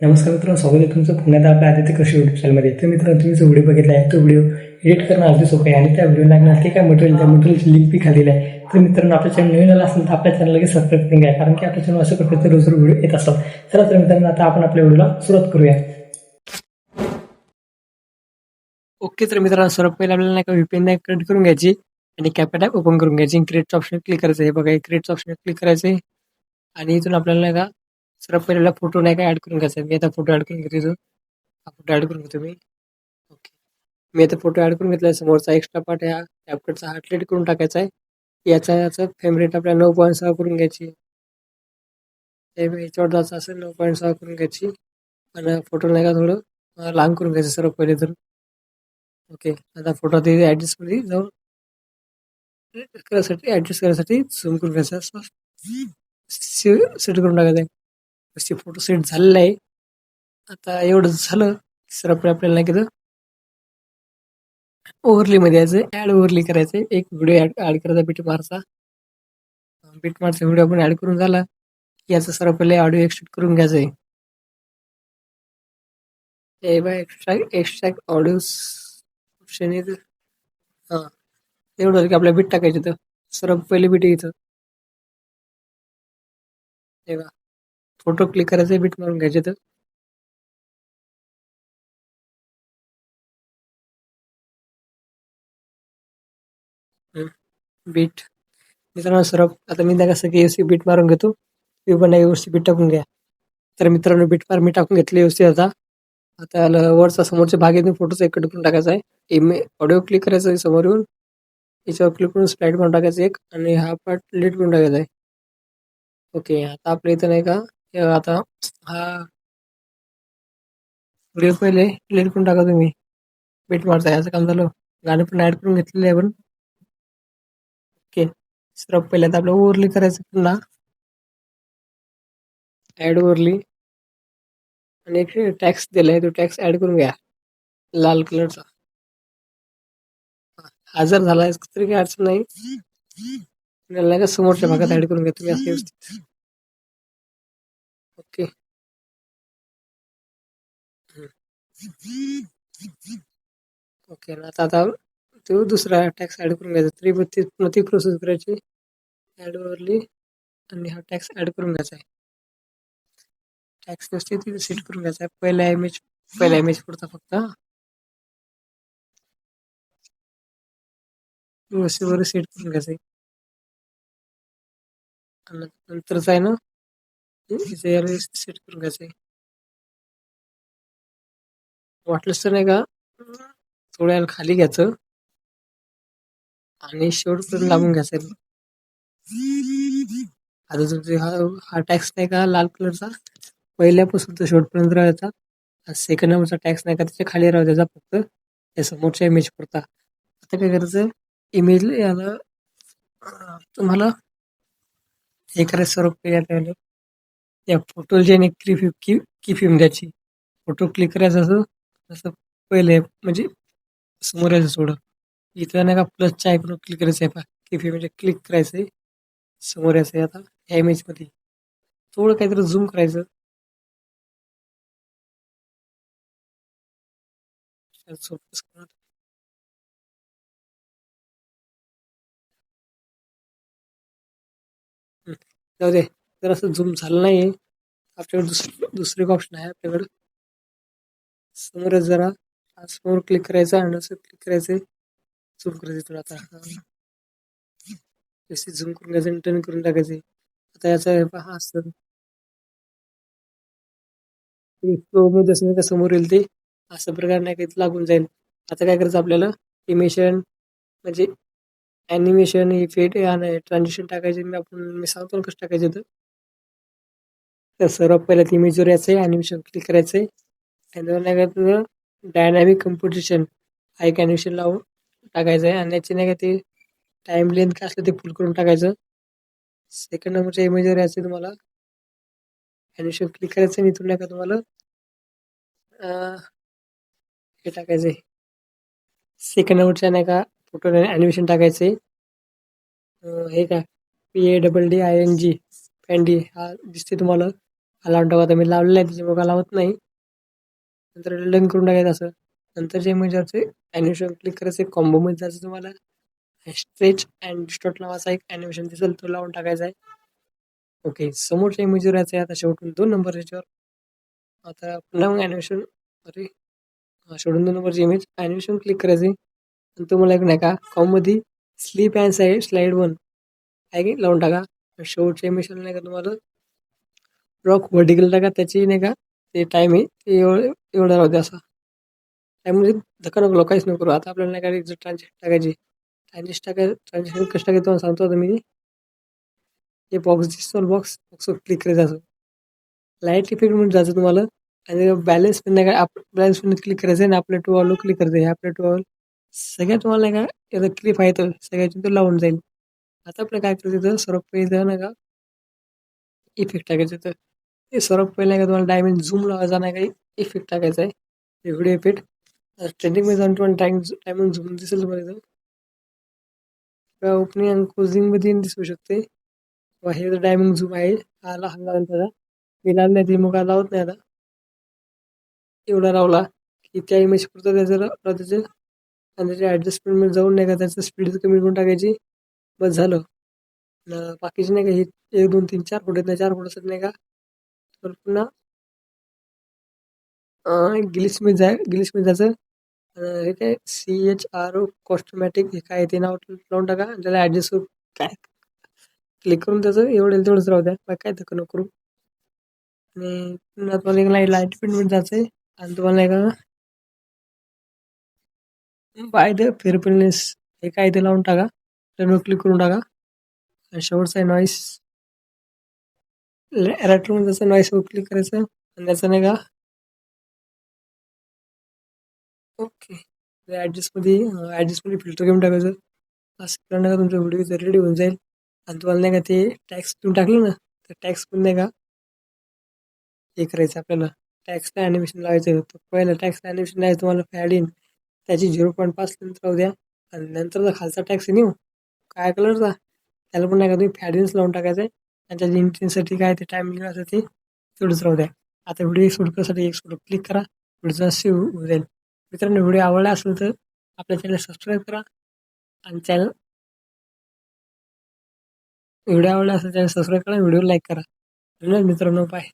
नमस्कार मित्रांनो स्वागत आहे तुमचं. पुण्यात आपल्या आदित्य कृषी युट्यूब चॅनलमध्ये तर मित्रांनो तुम्ही जो व्हिडिओ बघितला आहे तो व्हिडिओ एडिट करणं अगदी सोपं आहे आणि त्या व्हिडिओ लागणार ते काय मटेरियल त्या मटेरियलची लिंक बी खालेली आहे. तर मित्रांनो आपल्या चॅनल नवीन आला असेल तर आपल्या चॅनल लगेच सबस्क्राईब करून घ्या कारण की आपल्या चॅनल अशा प्रकारचे रोज व्हिडिओ येत असतात. चला तर मित्रांनो आता आपण आपल्या व्हिडिओला सुरुवात करूया. ओके तर मित्रांनो सर्व पहिले आपल्याला नाही का व्हीपीएन क्रिएट करून घ्यायची आणि कॅपेट ॲप ओपन करून घ्यायची. क्रिएटचं ऑप्शन क्लिक करायचं हे बघा क्रिएटचं ऑप्शन क्लिक करायचं आणि इथून आपल्याला नाही का सर्व पहिल्याला फोटो नाही का ॲड करून घ्यायचा? आहे मी आता फोटो ॲड करून घेतो इथून हा फोटो ॲड करून घेतो मी. ओके मी आता फोटो ॲड करून घेतला समोरचा एक्स्ट्रा पार्ट ह्या कॅपकटचा हार्टलेट करून टाकायचा आहे. याचा याचा फेम आपल्याला नऊ पॉईंट सहा करून घ्यायची. याच्यावर जायचं असेल नऊ पॉईंट सहा करून घ्यायची. आणि फोटो नाही का थोडं लांब करून घ्यायचं सर्व पहिले तर. ओके आता फोटो तिथे ॲडजस्टमध्ये जाऊन करायसाठी ॲडजस्ट करायसाठी झूम करून घ्यायचा. सेट करून टाकायचं तसे फोटो सेट झालेला आहे. आता एवढं झालं की आपण आपल्याला नाही ओव्हरली मध्ये यायचं ऍड ओव्हरली करायचं एक व्हिडिओ ऍड ऍड करायचा बीट मारचा बीट मारचा व्हिडिओ आपण ऍड करून झाला. याचा सर पहिले ऑडिओ एक्स्ट्रॅक्ट करून घ्यायचंय. आहे बा एक्स्ट्रॅक्ट एक्स्ट्रॅक्ट ऑडिओ ऑप्शन आहे हां. एवढं की आपल्या बीट टाकायचं तर. सर पहिले बीट येतं तेव्हा फोटो क्लिक करायचं बीट मारून घ्यायचे तर. बीट. मित्रांनो सर्व आता मी त्या कसं की एसी बीट मारून घेतो. तुम्ही पण व्यवस्थित बीट टाकून घ्या. तर मित्रांनो बीट मार मी टाकून घेतले व्यवस्थित आता. आता वरचा समोरच्या भागेतून फोटोचा एक करून टाकायचा आहे. इमे ऑडिओ क्लिक करायचा आहे समोर येऊन याच्यावर क्लिक करून स्लाईड म्हणून टाकायचं एक. आणि हा पार्ट लेट करून टाकायचा आहे. ओके आता आपल्या इथं नाही का आता. हा. व्हिडिओ पहिले डिलीट करून टाका तुम्ही. बीट मारता याचं काम झालं. गाणं पण ॲड करून घेतलेलं आहे पण ओके सर्व पहिले आता आपलं ओव्हरली करायचं पुन्हा ॲड ओव्हरली. आणि एक टॅक्स दिलाय तो टॅक्स ॲड करून घ्या. लाल कलरचा. हा जर झाला तरी काही अडचण नाही. का समोरच्या भागात ॲड करून घ्या तुम्ही असं ओके आता आता तो दुसरा टॅक्स ॲड करून घ्यायचा. तरी ती पुन्हा ती प्रोसेस करायची ॲड आणि हा टॅक्स ॲड करून घ्यायचा आहे. टॅक्स व्यवस्थित सेट करून घ्यायचा आहे. पहिला इमेज पहिला इमेज पुरता फक्त. वर सेट करून घ्यायचं आहे. आणि नंतरच आहे ना सेट करून घ्यायचं आहे. वाटलंच तर नाही का थोड्या खाली घ्यायचं आणि शेवटपर्यंत लावून घ्यायचं. आता तुमचे हा हा टॅक्स नाही का लाल कलरचा पहिल्यापासून तर शेवटपर्यंत राहायचा. सेकंड नंबरचा टॅक्स नाही का त्याच्याखाली राहू द्यायचा फक्त. त्या समोरच्या इमेज पुरता. आता काय करायचं इमेज याला तुम्हाला हे करायचं स्वरूप या फोटोला आणि की की फिम द्यायची फोटो क्लिक करायचा असं असं पहिले म्हणजे समोर यायचं थोडं इथं नाही का प्लसच्या आयकॉन क्लिक करायचं आहे पहा. की म्हणजे क्लिक करायचं आहे समोर यायचं आहे आता ह्या इमेजमध्ये थोडं काहीतरी झूम करायचं. जाऊ दे जर असं झूम झालं नाही आपल्याकडे दुसरं दुसरं एक ऑप्शन आहे आपल्याकडं. समोरच जरा. समोर क्लिक करायचं आणि असं क्लिक करायचं. झूम करायचं थोडं आता. व्यवस्थित झूम करून घ्यायचं आणि टर्न करून टाकायचे. आता याचा पहा असं. मध्ये का समोर येईल ते. असं प्रकारे नाही काही लागून जाईल. आता काय करायचं आपल्याला? इमेशन म्हणजे ॲनिमेशन इफेक्ट आणि ट्रान्झेक्शन टाकायचे. मी आपण मी सांगतो कसं टाकायचं तर तर सर्वात पहिला इमेजवर यायचं आहे ॲनिमेशन क्लिक करायचं आहे त्यानंतर नाही का तुझं डायनॅमिक कम्पिटिशन हा एक लावून टाकायचं आहे. आणि याची नाही का ते टाइम लेंथ काय असलं ते फुल करून टाकायचं. सेकंड नंबरच्या इमेजवर यायचं तुम्हाला. ॲनिमेशन क्लिक करायचं आणि इथून नाही का तुम्हाला. हे टाकायचं आहे सेकंड नंबरच्या नाही का फोटो ॲनिमेशन टाकायचं आहे हे का P A double D I N G पॅन्डी हा दिसते तुम्हाला. हा लावून टाकू आता मी लावलेला आहे त्याच्यामुळे लावत नाही. नंतर डन करून टाकायचं असं. नंतर जे इमेजवरचे ॲनिमेशन क्लिक करायचं कॉम्बोमध्ये जायचं तुम्हाला. स्ट्रेच अँड डिस्टॉट नावाचा एक ॲनिमेशन दिसेल तो लावून टाकायचा आहे. ओके समोरच्या इमेजवर यायचं आहे. आता शेवटून दोन नंबर याच्यावर. आता पुन्हा मग ॲनिमेशन अरे शेवटून दोन नंबरची इमेज ॲनिमेशन क्लिक करायची आणि तुम्हाला एक नाही का कॉममध्ये स्लीप अँड आहे स्लाईड वन आहे की? लावून टाका. शेवटच्या इमेजला नाही का तुम्हाला रॉक व्हर्टिकल टाका. त्याची नाही का ते टाईम आहे ते एवढं एवढं राहू दे असा. टाईम म्हणजे धक्का नको काहीच नको करू आता आपल्याला नाही काय ट्रान्झॅक्शन टाकायची ट्रान्झॅक्शन टाकाय ट्रान्झॅक्शन कसं टाकायचं तुम्हाला सांगतो आता मी. हे बॉक्स दिसतो बॉक्स बॉक्स क्लिक करायचं असं. लाइट इफेक्ट म्हणून जायचं तुम्हाला. आणि बॅलन्स पण नाही काय आप बॅलन्स पण क्लिक करायचं आहे आणि आपल्या टूवॉल क्लिक करायचं आहे आपल्या टूवॉल सगळ्या तुम्हाला नाही का याचा क्लिप आहे तर सगळ्याची तो लावून जाईल. आता आपलं काय करायचं तर सर्व पहिले नाही का इफेक्ट टाकायचं तर ते सर्व पहिले का तुम्हाला डायमंड झूम लावायचा नाही काही इफेक्ट टाकायचा आहे. व्हिडिओ इफेक्ट ट्रेंडिंगमध्ये जाऊन तुम्हाला टाइम डायमंड झूम दिसेल तुम्हाला इथं ओपनिंग आणि क्लोजिंगमध्ये दिसू शकते. किंवा हे जर डायमंड झूम आहे. आला हल्ला त्याचा. मी लावला नाही ती मग लावत नाही आता. एवढा लावला की त्या इमेज पुरतं त्याचं त्याचं आणि त्याच्या ॲडजस्टमेंटमध्ये जाऊन नाही का त्याचं स्पीड कमी करून टाकायची. बस झालं. बाकीचे नाही का हे एक दोन तीन चार फोटो आहेत चार फोटोसाठी नाही का. तर पुन्हा गिलिसमध्ये जाय गिलिसमध्ये जायचं हे काय सी एच आर ओ कॉस्टमॅटिक हे काय ते नाव लावून टाका आणि त्याला ॲडजस्ट काय क्लिक करून त्याचं एवढं तेवढंच राहू द्या बाकी काय धक्का नको करू. आणि पुन्हा तुम्हाला एक लाइट लाइट पिनमध्ये जायचं आहे आणि तुम्हाला एक बाय द फेअरफुलनेस हे काय ते लावून टाका त्यावर क्लिक करून टाका. आणि शेवटचा आहे नॉईस मध्ये जसं नॉईस वर क्लिक करायचं आणि त्याचं नाही का? ओके ॲडजस्टमध्ये ॲडजस्टमध्ये फिल्टर घेऊन टाकायचं. असं केलं नाही का तुमचा व्हिडिओ रेडी होऊन जाईल. आणि तुम्हाला नाही का ते टॅक्स तुम्ही टाकलं ना तर टॅक्स पण नाही का? हे करायचं आपल्याला. टॅक्सला ॲनिमेशन लावायचं. होतं पहिलं टॅक्सला ॲनिमेशन लावायचं तुम्हाला फॅड इन त्याची झिरो पॉईंट पाच नंतर राहू द्या. आणि नंतर खालचा टॅक्स येऊ काय कलरचा त्याला पण नाही का तुम्ही फॅड इन्स लावून टाकायचं आहे आणि त्याची काय ते टायमिंग असं ते तेवढंच राहू द्या. आता व्हिडिओ एक करण्यासाठी एक फोटो क्लिक करा व्हिडिओचा सेव्ह होऊन जाईल मित्रांनो व्हिडिओ आवडला असेल तर आपल्या चॅनल सबस्क्राईब करा आणि चॅनल व्हिडिओ आवडला असेल चॅनल सबस्क्राईब करा व्हिडिओ लाईक करा. धन्यवाद मित्रांनो बाय